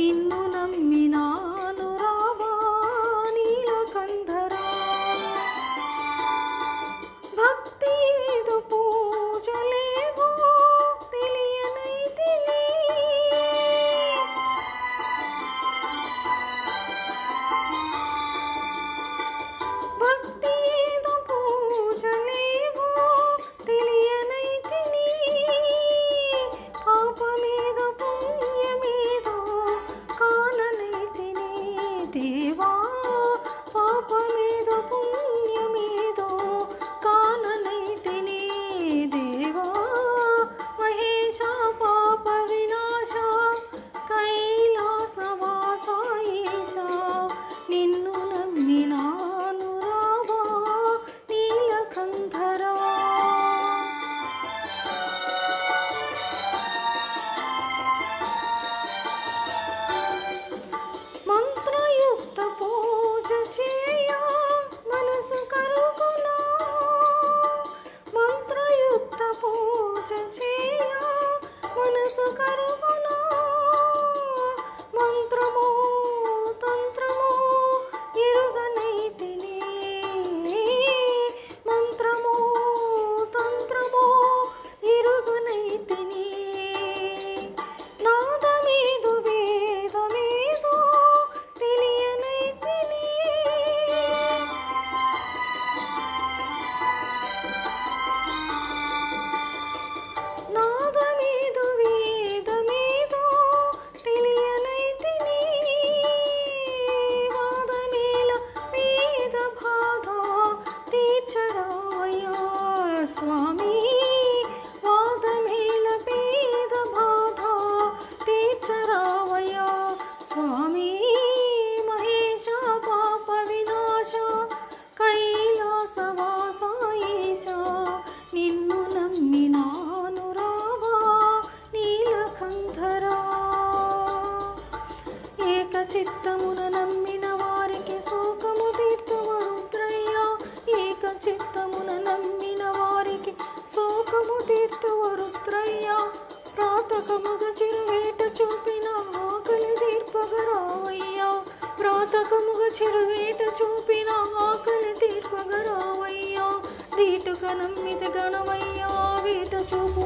fin స్వామి వాదమేల పేద బాధ తీర్చరావయ్యా. స్వామి మహేష పాప వినాశ కైలాసవాసాయేష నిన్ను నమ్మినాను రావా నీలకంధరా ఏక నమ్మిన వారికి శోకము తీర్థం శోకము తీర్థము రుద్రయ్య. ప్రాతకముగ చిరువేట చూపిన ఆకలి తీర్పగరావయ్యా ప్రాతకముగ చిరువేట చూపిన ఆకలి తీర్పగరావయ్యా దీటుగా నమ్మితి గణమయ్యా వేట చూపు